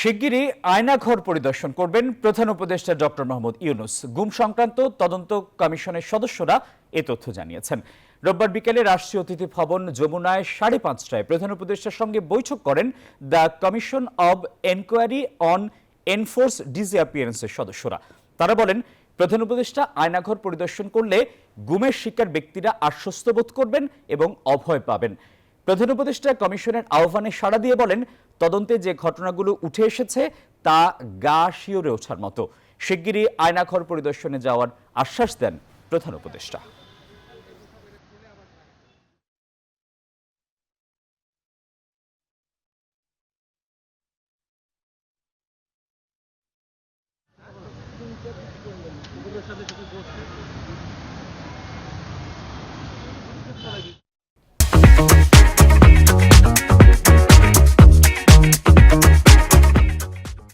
শিগগিরই আয়নাঘর পরিদর্শন করবেন প্রধান উপদেষ্টা ডক্টর মোহাম্মদ ইউনুস। গুম সংক্রান্ত তদন্ত কমিশনের সদস্যরা এ তথ্য জানিয়েছেন। রোববার বিকেলে রাষ্ট্রীয় অতিথি ভবন যমুনায় সাড়ে পাঁচটায় প্রধান উপদেষ্টার সঙ্গে বৈঠক করেন the commission of enquiry on enforce ডিসঅ্যাপিয়ারেন্সের সদস্যরা। তারা বলেন, প্রধান উপদেষ্টা আয়নাঘর পরিদর্শন করলে গুমের শিকার ব্যক্তিরা আশ্বস্ত বোধ করবেন এবং অভয় পাবেন। প্রধান উপদেষ্টা কমিশনের আহ্বানে সাড়া দিয়ে বলেন, তদন্তে যে ঘটনাগুলো উঠে এসেছে, তা গা শিওরে ওঠার মতো। শিগগিরই আয়নাঘর পরিদর্শনে যাওয়ার আশ্বাস দেন প্রধান উপদেষ্টা। সাথে